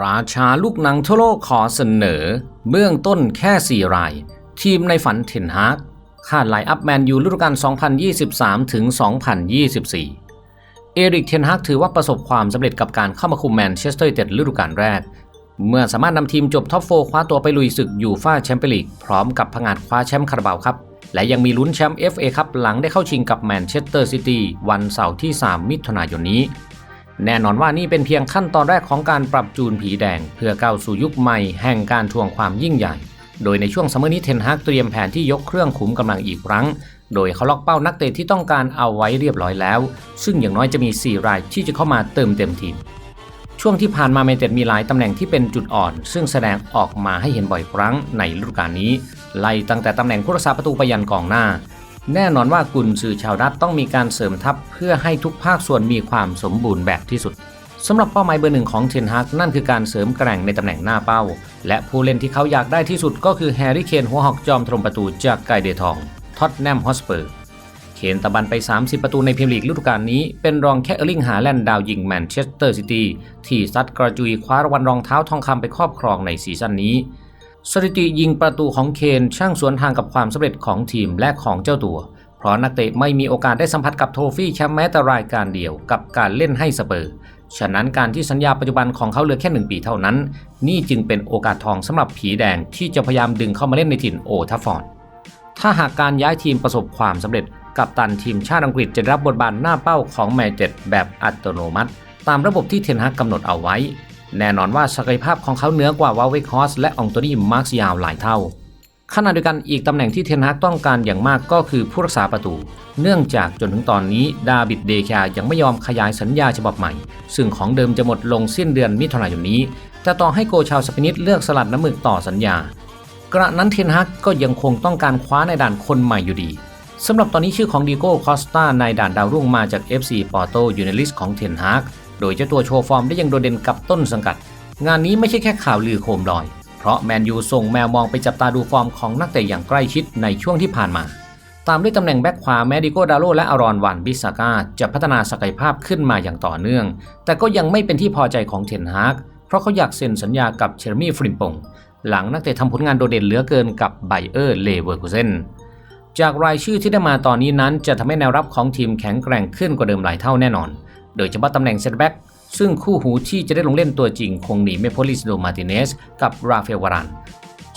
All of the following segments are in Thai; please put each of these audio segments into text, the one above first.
ราชาลูกหนังทั่วโลกขอเสนอ เบื้องต้นแค่ 4 ราย ทีมในฝันเทนฮากคาดไลน์อัพแมนยูฤดูกาล 2023 ถึง 2024 เอริกเทนฮากถือว่าประสบความสำเร็จกับการเข้ามาคุมแมนเชสเตอร์ยูไนเต็ดฤดูกาลแรก เมื่อสามารถนำทีมจบท็อปโฟร์คว้าตัวไปลุยศึกยูฟ่าแชมเปี้ยนลีก พร้อมกับผงาดคว้าแชมป์คาราบาวครับ และยังมีลุ้นแชมป์ FA ครับหลังได้เข้าชิงกับแมนเชสเตอร์ซิตี้วันเสาร์ที่ 3 มิถุนายนนี้ แน่นอนว่านี่เป็นเพียงขั้นตอนแรกของการปรับจูนผีแดง เพื่อก้าวสู่ยุคใหม่แห่งการทวงความยิ่งใหญ่ โดยในช่วงซัมเมอร์นี้เทนฮากเตรียมแผนที่ยกเครื่องขุมกำลังอีกครั้ง โดยเขาล็อกเป้านักเตะที่ต้องการเอาไว้เรียบร้อยแล้ว ซึ่งอย่างน้อยจะมี 4 รายที่จะเข้ามาเติมเต็มทีม ช่วงที่ผ่านมาแมนเต็ดมีหลายตำแหน่งที่เป็นจุดอ่อน ซึ่งแสดงออกมาให้เห็นบ่อยครั้งในฤดูกาลนี้ ไล่ตั้งแต่ตำแหน่งผู้รักษาประตูไปยันกองหน้า แน่นอนว่ากุนซือชาวดัตต้องมีการเสริมทัพเพื่อให้ทุกภาคส่วนมีความสมบูรณ์แบบที่สุดสำหรับเป้าหมายเบอร์หนึ่งของเทนฮากนั่นคือการเสริมแกร่งในตำแหน่งหน้าเป้า และผู้เล่นที่เขาอยากได้ที่สุดก็คือแฮร์รี่เคนหัวหอกจอมทรมประตูจากไกเดทองท็อตแนมฮอสเปอร์เคนตะบันไป 30 ประตูในพรีเมียร์ลีกฤดูกาลนี้ เป็นรองแค่เออร์ลิงหาแลนด์ดาวยิงแมนเชสเตอร์ซิตี้ที่ซัดกระจุยคว้ารางวัลรองเท้าทองคำไปครอบครองในซีซั่นนี้ สถิติยิงประตูของเคนช่างสวนทางกับความสำเร็จของทีมและของเจ้าตัว เพราะนักเตะไม่มีโอกาสได้สัมผัสกับโทฟี่แชมป์แม้แต่รายการเดียวกับการเล่นให้สเปอร์ ฉะนั้นการที่สัญญาปัจจุบันของเขาเหลือแค่หนึ่งปีเท่านั้น นี่จึงเป็นโอกาสทองสำหรับผีแดงที่จะพยายามดึงเข้ามาเล่นในถิ่นโอทัฟฟอร์ดถ้าหากการย้ายทีมประสบความสำเร็จ กัปตันทีมชาติอังกฤษจะรับบทบาทหน้าเป้าของแมนเจ็ดแบบอัตโนมัติ ตามระบบที่เทนฮากกำหนดเอาไว้ แน่นอนว่าศักยภาพของเขาเหนือกว่าวาเวคฮอสและองโตนี่มาร์กยาวหลายเท่าขณะเดียวกันอีกตำแหน่งที่เทนฮากต้องการอย่างมากก็คือผู้รักษาประตู เนื่องจากจนถึงตอนนี้ดาบิดเดคายังไม่ยอมขยายสัญญาฉบับใหม่ ซึ่งของเดิมจะหมดลงสิ้นเดือนมิถุนายนนี้ แต่ต่อให้โกชาวสเปนิสเลือกสลัดน้ำมึกต่อสัญญา กระนั้นเทนฮักก็ยังคงต้องการคว้าในด่านคนใหม่อยู่ดีสำหรับตอนนี้ชื่อของดีโก้คอสตาในด่านดาวรุ่งมาจาก FC ปอร์โตอยู่ในลิสต์ของเทนฮัก โดยเจ้าตัวโชว์ฟอร์มได้ยังโดดเด่นกับต้นสังกัด งานนี้ไม่ใช่แค่ข่าวลือโคมลอย เพราะแมนยูส่งแมวมองไปจับตาดูฟอร์มของนักเตะอย่างใกล้ชิดในช่วงที่ผ่านมา ตามด้วยตำแหน่งแบ็คขวาแมดิโกดาโลและอารอนวันบิสากาจะพัฒนาศักยภาพขึ้นมาอย่างต่อเนื่อง แต่ก็ยังไม่เป็นที่พอใจของเทนฮากเพราะเขาอยากเซ็นสัญญากับเชอร์มี่ฟริมปงหลังนักเตะทำผลงานโดดเด่นเหลือเกินกับไบเออร์เลเวอร์คูเซนจากรายชื่อที่ได้มาตอนนี้นั้นจะทำให้แนวรับของทีมแข็งแกร่งขึ้นกว่าเดิมหลายเท่าแน่นอน โดยเฉพาะตำแหน่งเซตแบ็กซึ่งคู่หูที่จะได้ลงเล่นตัวจริง คงหนีไม่พ้นลิสโดมาติเนสกับราเฟลวารัน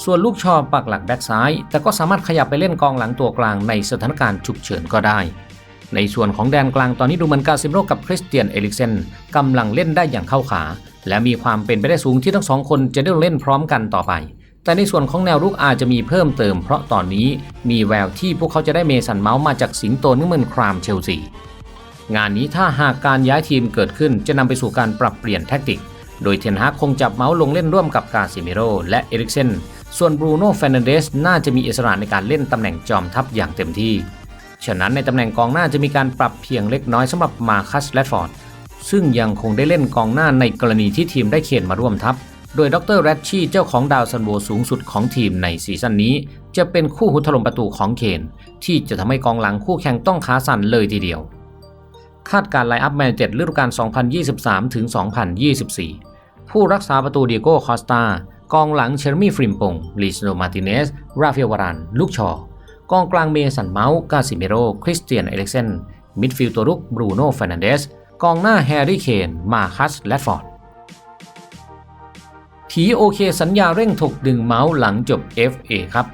ส่วนลูกชอปักหลักแบ็กซ้าย แต่ก็สามารถขยับไปเล่นกองหลังตัวกลางในสถานการณ์ฉุกเฉินก็ได้ ในส่วนของแดนกลางตอนนี้ดูเหมือนกาซิมโรกับคริสเตียนเอลิกเซนกำลังเล่นได้อย่างเข้าขา และมีความเป็นไปได้สูงที่ทั้งสองคนจะได้ลงเล่นพร้อมกันต่อไปแต่ในส่วนของแนวรุกอาจจะมีเพิ่มเติมเพราะตอนนี้มีแววที่พวกเขาจะได้เมสันเมาส์มาจากสิงโตนึกเมืนครามเชลซี งานนี้ถ้าหากการย้ายทีมเกิดขึ้นจะนำไปสู่การปรับเปลี่ยนแทคติก โดยเทนฮากคงจับเมาส์ลงเล่นร่วมกับกาซิเมโรและเอริกเซนส่วนบรูโน่เฟรนเดสน่าจะมีอิสระในการเล่นตำแหน่งจอมทัพอย่างเต็มที่ ฉะนั้นในตำแหน่งกองหน้าจะมีการปรับเพียงเล็กน้อยสำหรับมาคัสแรดฟอร์ดซึ่งยังคงได้เล่นกองหน้าในกรณีที่ทีมได้เขียนมาร่วมทัพ โดยดรแรดชี่เจ้าของดาวซันโวสูงสุดของทีมในซีซั่นนี้ จะเป็นคู่หุถล่มประตูของเคนที่จะทำให้กองหลังคู่แข่งต้องขาสั่นเลยทีเดียว คาดการไลอัพแมนเจ็ดฤดูกาล 2023 ถึง 2024 ผู้รักษาประตูเดียโก้คอสตากองหลังเชอร์มี่ฟริมปงลิสโนมาติเนส ราเฟลวารัน ลูกชอ กองกลางเมสันเมาส์กาซิเมโร คริสเตียน เอเลิกเซน มิดฟิลด์ตัวรุก บรูโน่เฟรนันเดส กองหน้าแฮร์รี่ เคน มาคัส แลดฟอร์ด ผีโอเคสัญญาเร่งถกดึงเมาส์หลังจบ FA ครับ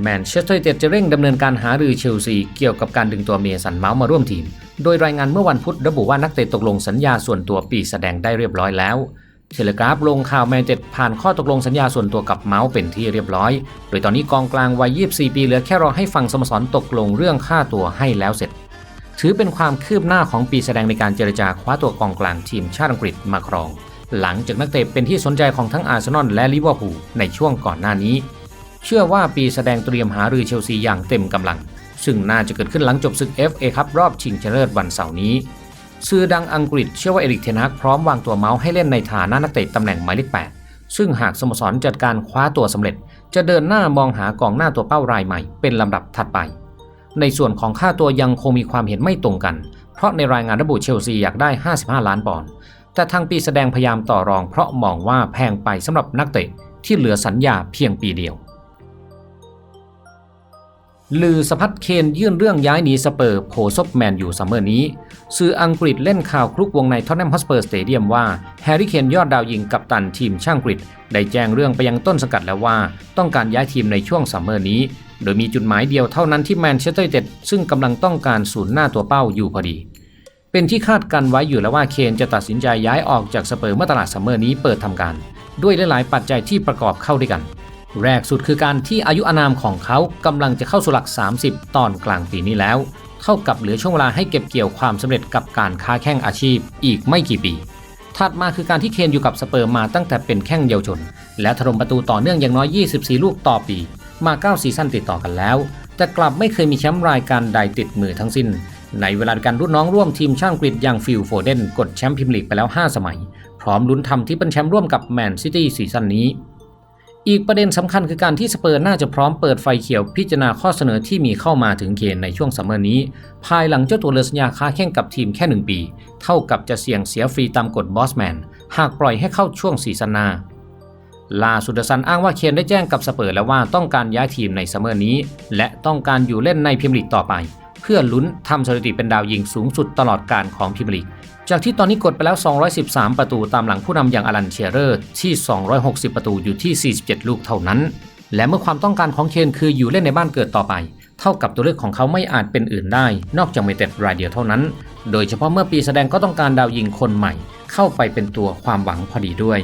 แมนเชสเตอร์ยูไนเต็ดจะเร่งดำเนินการหารือเชลซีเกี่ยวกับการดึงตัวเมสันเมาส์มาร่วมทีม โดยรายงานเมื่อวันพุธระบุว่านักเตะตกลงสัญญาส่วนตัวปีแสดงได้เรียบร้อยแล้วเทเลกราฟลงข่าวแมนเจ็ดผ่านข้อตกลงสัญญาส่วนตัวกับเมาส์เป็นที่เรียบร้อย โดยตอนนี้กองกลางวัย 24 ปีเหลือแค่รอให้ฝั่งสโมสรตกลงเรื่องค่าตัวให้แล้วเสร็จ ถือเป็นความคืบหน้าของปีแสดงในการเจรจาคว้าตัวกองกลางทีมชาติอังกฤษมาครอง หลังจากนักเตะเป็นที่สนใจของทั้งอาร์เซนอลและลิเวอร์พูลในช่วงก่อนหน้านี้ เชื่อว่าปีแสดงเตรียมหารือเชลซีอย่างเต็มกำลัง ซึ่งน่าจะเกิดขึ้นหลังจบศึก FA ครับรอบชิงชนะเลิศวันเสาร์นี้ สื่อดังอังกฤษเชื่อว่าเอริกเทนฮากพร้อมวางตัวเมาส์ให้เล่นในฐานะนักเตะตำแหน่งหมายเลข8ซึ่งหากสโมสรจัดการคว้าตัวสำเร็จ จะเดินหน้ามองหากองหน้าตัวเป้ารายใหม่เป็นลำดับถัดไป ในส่วนของค่าตัวยังคงมีความเห็นไม่ตรงกัน เพราะในรายงานระบุเชลซีอยากได้ 55 ล้านปอนด์แต่ทางปีแสดงพยายามต่อรอง เพราะมองว่าแพงไปสำหรับนักเตะที่เหลือสัญญาเพียงปีเดียว ลือสะพัดเคนยื่นเรื่องย้ายหนีสเปอร์โผซบแมนอยู่ซัมเมอร์นี้ สื่ออังกฤษเล่นข่าวคลุกวงในท็อตแนมฮอสเปอร์สเตเดียมว่าแฮร์รี่เคนยอดดาวยิงกับตันทีมช่างกฤษได้แจ้งเรื่องไปยังต้นสังกัดแล้วว่า ต้องการย้ายทีมในช่วงซัมเมอร์นี้ โดยมีจุดหมายเดียวเท่านั้นที่แมนเชสเตอร์ยูไนเต็ดซึ่งกำลังต้องการศูนย์หน้าตัวเป้าอยู่พอดี เป็นที่คาดกันไว้อยู่แล้วว่าเคนจะตัดสินใจย้ายออกจากสเปอร์เมื่อตลาดซัมเมอร์นี้เปิดทำการ ด้วยหลายๆปัจจัยที่ประกอบเข้าด้วยกัน แรกสุดคือการที่อายุอนามของเขากำลังจะเข้าสู่หลัก 30 ตอนกลางปีนี้แล้ว เท่ากับเหลือช่วงเวลาให้เก็บเกี่ยวความสำเร็จกับการค้าแข่งอาชีพอีกไม่กี่ปี ถัดมาคือการที่เคนอยู่กับสเปอร์มาตั้งแต่เป็นแข้งเยาวชน และถล่มประตูต่อเนื่องอย่างน้อย 24 ลูกต่อปี มา9ซีซั่นติดต่อกันแล้ว แต่กลับไม่เคยมีแชมป์รายการใดติดมือทั้งสิ้น ในเวลาการรุ่นน้องร่วมทีมช่างกรีฑอย่างฟิลโฟเดนกดแชมป์พรีเมียร์ลีกไปแล้ว 5 สมัย พร้อมลุ้นทำที่เป็นแชมป์ร่วมกับแมนซิตี้ซีซั่นนี้ อีกประเด็นสำคัญคือการที่สเปอร์น่าจะพร้อมเปิดไฟเขียวพิจารณาข้อเสนอที่มีเข้ามาถึงเคนในช่วงซัมเมอร์นี้ ภายหลังเจ้าตัวเลสัญญาค้าแข่งกับทีมแค่หนึ่งปี เท่ากับจะเสี่ยงเสียฟรีตามกฎบอสแมนหากปล่อยให้เข้าช่วงซีซั่นหนาล่าสุดาซันอ้างว่าเคนได้แจ้งกับสเปอร์แล้วว่าต้องการย้ายทีมในซัมเมอร์นี้ และต้องการอยู่เล่นในพรีเมียร์ลีกต่อไป เพื่อลุ้นทำสถิติเป็นดาวยิงสูงสุดตลอดการของพรีเมียร์ลีก จากที่ตอนนี้กดไปแล้ว 213 ประตูตามหลังผู้นำอย่างอลันเชียเรอร์ที่ 260 ประตูอยู่ที่ 47 ลูกเท่านั้น และเมื่อความต้องการของเคนคืออยู่เล่นในบ้านเกิดต่อไป เท่ากับตัวเลือกของเขาไม่อาจเป็นอื่นได้ นอกจากเมเต็ดรายเดียวเท่านั้น โดยเฉพาะเมื่อปีแสดงก็ต้องการดาวยิงคนใหม่ เข้าไปเป็นตัวความหวังพอดีด้วย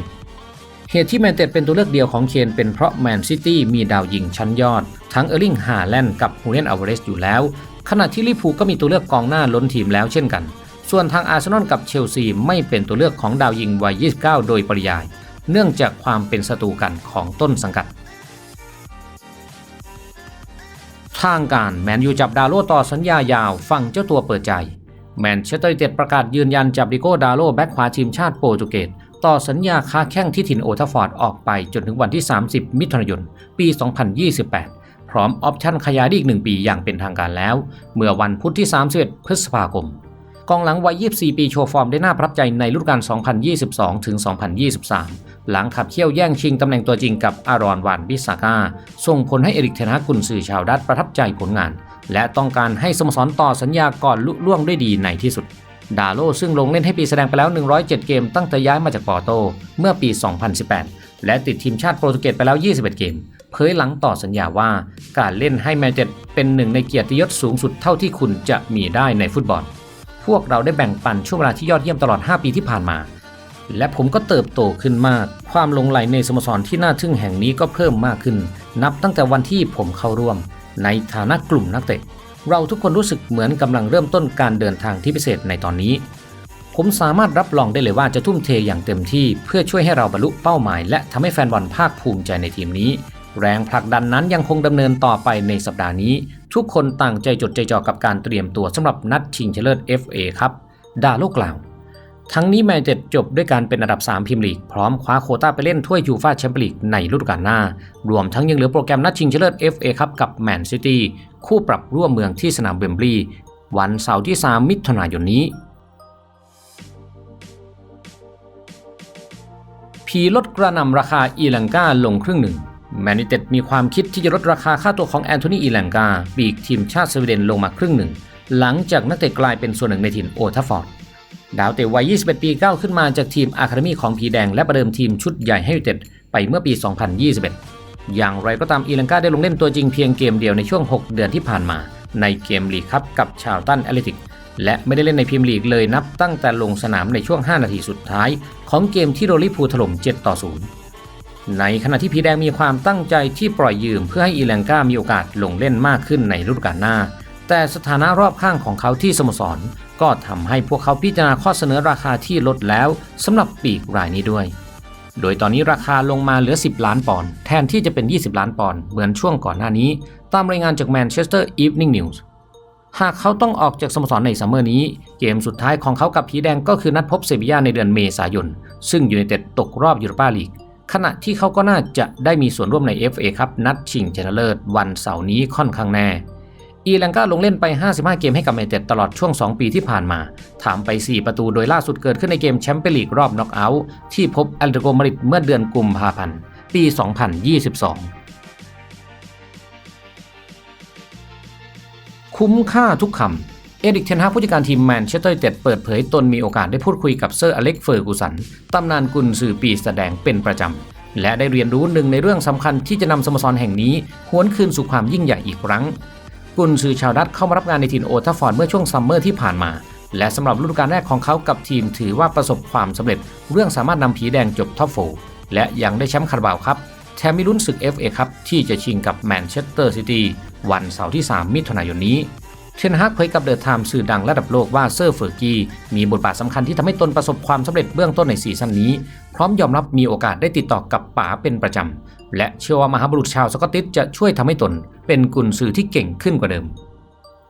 เหตุที่แมนเต็ดเป็นตัวเลือกเดียวของเคนเป็นเพราะแมนซิตี้มีดาวยิงชั้นยอด ทั้งเออร์ลิงฮาแลนด์กับฮูเลียนอัลวาเรสอยู่แล้ว ขณะที่ลิเวอร์พูก็มีตัวเลือกกองหน้าล้นทีมแล้วเช่นกัน ส่วนทางอาร์เซนอลกับเชลซีไม่เป็นตัวเลือกของดาวยิงวัย 29 โดยปริยาย เนื่องจากความเป็นศัตรูกันของต้นสังกัด ทางการแมนยูจับดาโลต่อสัญญายาวฟังเจ้าตัวเปิดใจ แมนเชสเตอร์ยูไนเต็ดประกาศยืนยันจับดิโก้ดาโลแบ็คขวาทีมชาติโปรตุเกสต่อสัญญาค้าแข้งที่ถิ่นโอทัฟอร์ดออกไปจนถึงวันที่ 30 มิถุนายน ปี 2028 พร้อมออปชั่นขยายอีก 1 ปีอย่างเป็นทางการแล้ว เมื่อวันพุธที่ 31 พฤษภาคม กองหลังวัย 24 ปีโชว์ฟอร์มได้น่าประทับใจในฤดูกาล 2022 ถึง 2023 หลังขับเคี่ยวแย่งชิงตำแหน่งตัวจริงกับอารอนวานบิสาก้า ส่งผลให้เอริกเทนฮากกุนสื่อชาวดัตประทับใจผลงาน และต้องการให้สโมสรต่อสัญญาก่อนลุล่วงด้วยดีในที่สุด ดาโลซึ่งลงเล่นให้ปีแสดงไปแล้ว 107 เกมตั้งแต่ย้ายมาจากปอร์โต เมื่อปี 2018 และติดทีมชาติโปรตุเกสไปแล้ว 21 เกมเผยหลังต่อสัญญาว่า การเล่นให้แมนเชสเตอร์เป็นหนึ่งในเกียรติยศสูงสุดเท่าที่คุณจะมีได้ในฟุตบอล พวกเราได้แบ่งปันช่วงเวลาที่ยอดเยี่ยมตลอด 5 ปีที่ผ่านมา และผมก็เติบโตขึ้นมาก ความลงไหลในสโมสรที่น่าทึ่งแห่งนี้ก็เพิ่มมากขึ้น นับตั้งแต่วันที่ผมเข้าร่วม ในฐานะกลุ่มนักเตะ เราทุกคนรู้สึกเหมือนกำลังเริ่มต้นการเดินทางที่พิเศษในตอนนี้ ผมสามารถรับรองได้เลยว่าจะทุ่มเทอย่างเต็มที่ เพื่อช่วยให้เราบรรลุเป้าหมาย และทำให้แฟนบอลภาคภูมิใจในทีมนี้ แรงผลักดันนั้นยังคงดำเนินต่อไปในสัปดาห์นี้ ทุกคนต่างใจจดใจจ่อกับการเตรียมตัวสำหรับนัดชิงชนะเลิศ FA ครับ ดาโลกล่าว ทั้งนี้แมนเชสเตอร์จบด้วยการเป็นอันดับ 3 พิมพ์ลีก พร้อมคว้าโคต้าไปเล่นถ้วยยูฟ่าแชมเปี้ยนลีกในฤดูกาลหน้า รวมทั้งยังเหลือโปรแกรมนัดชิงชนะเลิศ FA ครับกับแมนซิตี้คู่ปรับร่วมเมืองที่สนามเวมบลีย์วันเสาร์ที่ 3 มิถุนายนนี้พีลดกระนำราคาอีลังกาลงครึ่งหนึ่ง แมนยูเต็ดมีความคิดที่จะลดราคาค่าตัวของแอนโทนีอีลังกาปีกทีมชาติสวีเดนลงมาครึ่งหนึ่ง หลังจากนักเตะกลายเป็นส่วนหนึ่งในทีมโอทัฟฟอร์ด ดาวเตะวัย 21 ปีก้าวขึ้นมาจากทีมอะคาเดมีของพีแดงและประเดิมทีมชุดใหญ่ให้ยูไนเต็ดไปเมื่อปี 2021 อย่างไรก็ตามอีลังกาได้ลงเล่นตัวจริงเพียงเกมเดียวในช่วง 6 เดือนที่ผ่านมา ในเกมลีกคัพกับชาวตันแอตเลติกและไม่ได้เล่นในพรีเมียร์ลีกเลยนับตั้งแต่ลงสนามในช่วง 5 นาทีสุดท้าย ของเกมที่โรลิพูถล่ม 7 ต่อ 0 ในขณะที่พีแดงมีความตั้งใจที่ปล่อยยืมเพื่อให้อีแลงกามีโอกาสลงเล่นมากขึ้นในฤดูกาลหน้า แต่สถานะรอบข้างของเขาที่สโมสร ก็ทำให้พวกเขาพิจารณาข้อเสนอราคาที่ลดแล้วสำหรับปีกรายนี้ด้วย โดยตอนนี้ราคาลงมาเหลือ 10 ล้านปอนด์แทนที่จะเป็น 20 ล้านปอนด์เหมือนช่วงก่อนหน้านี้ ตามรายงานจากแมนเชสเตอร์อีฟนิ่งนิวส์หากเขาต้องออกจากสโมสรในซัมเมอร์นี้ เกมสุดท้ายของเขากับผีแดงก็คือนัดพบเซบียาในเดือนเมษายน ซึ่งยูไนเต็ดตกรอบยูโรปาลีก ขณะที่เขาก็น่าจะได้มีส่วนร่วมใน FA ครับนัดชิงชนะเลิศวันเสาร์นี้ค่อนข้างแน่อีแลงกาลงเล่นไป 55 เกมให้กับแมนเชสเต็ดตลอดช่วง 2 ปีที่ผ่านมา ถามไป 4 ประตูโดยล่าสุดเกิดขึ้นในเกมแชมเปี้ยนลีกรอบน็อกเอาท์ที่พบแอตเลติโกมาริดเมื่อเดือนกุมภาพันธ์ ปี 2022 คุ้มค่าทุกคำ เอริกเทนฮากผู้จัดการทีมแมนเชสเตอร์ยูไนเต็ดเปิดเผยตนมีโอกาสได้พูดคุยกับเซอร์อเล็กเฟอร์กูสันตำนานกุนสื่อปีแสดงเป็นประจำ และได้เรียนรู้หนึ่งในเรื่องสำคัญที่จะนำสโมสรแห่งนี้หวนคืนสู่ความยิ่งใหญ่อีกครั้ง กุนซือชาวดัตเข้ามารับงานในทีมโอทัฟฟอร์ดเมื่อช่วงซัมเมอร์ที่ผ่านมา และสำหรับฤดูกาลแรกของเขากับทีมถือว่าประสบความสำเร็จ เรื่องสามารถนำผีแดงจบท็อปโฟร์และยังได้แชมป์คาราบาวครับแถมมีลุ้นศึก FA ครับที่จะชิงกับแมนเชสเตอร์ซิตี้วันเสาร์ที่ 3 มิถุนายนนี้ เทนฮากเผยกับเดอะไทม์สื่อดังระดับโลกว่าเซอร์เฟอร์กีมีบทบาทสำคัญที่ทำให้ตนประสบความสำเร็จเบื้องต้นในซีซั่นนี้ พร้อมยอมรับมีโอกาสได้ติดต่อกับป๋าเป็นประจำและเชื่อว่ามหาบุรุษชาวสกอตติชจะช่วยทำให้ตน เป็นกุนซือที่เก่งขึ้นกว่าเดิม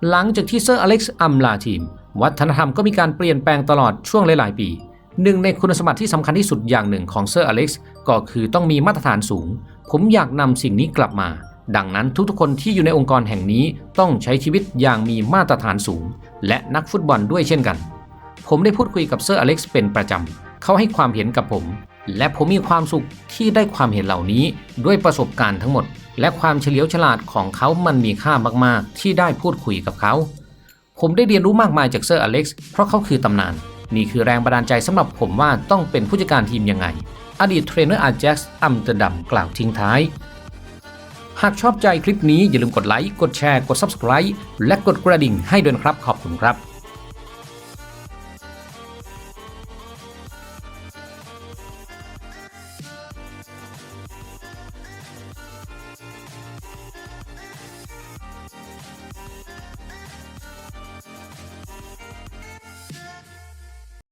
หลังจากที่เซอร์อเล็กซ์อัมลาทีม วัฒนธรรมก็มีการเปลี่ยนแปลงตลอดช่วงหลายๆ ปีหนึ่งในคุณสมบัติที่สำคัญที่สุดอย่างหนึ่งของเซอร์อเล็กซ์ก็คือต้องมีมาตรฐานสูง ผมอยากนำสิ่งนี้กลับมา ดังนั้นทุกๆคนที่อยู่ในองค์กรแห่งนี้ต้องใช้ชีวิตอย่างมีมาตรฐานสูง และนักฟุตบอลด้วยเช่นกัน ผมได้พูดคุยกับเซอร์อเล็กซ์เป็นประจำ เขาให้ความเห็นกับผม และผมมีความสุขที่ได้ความเห็นเหล่านี้ด้วยประสบการณ์ทั้งหมด และความเฉลียวฉลาดของเขามันมีค่ามากๆ ที่ได้พูดคุยกับเขา ผมได้เรียนรู้มากมายจากเซอร์อเล็กซ์เพราะเขาคือตำนาน นี่คือแรงบันดาลใจสำหรับผมว่าต้องเป็นผู้จัดการทีมยังไง อดีตเทรนเนอร์อาแจ็คส์อัมสเตอร์ดัมกล่าวทิ้งท้าย หากชอบใจคลิปนี้อย่าลืมกดไลค์ กดแชร์ กด Subscribe และกดกระดิ่งให้ด้วยนะครับ ขอบคุณครับ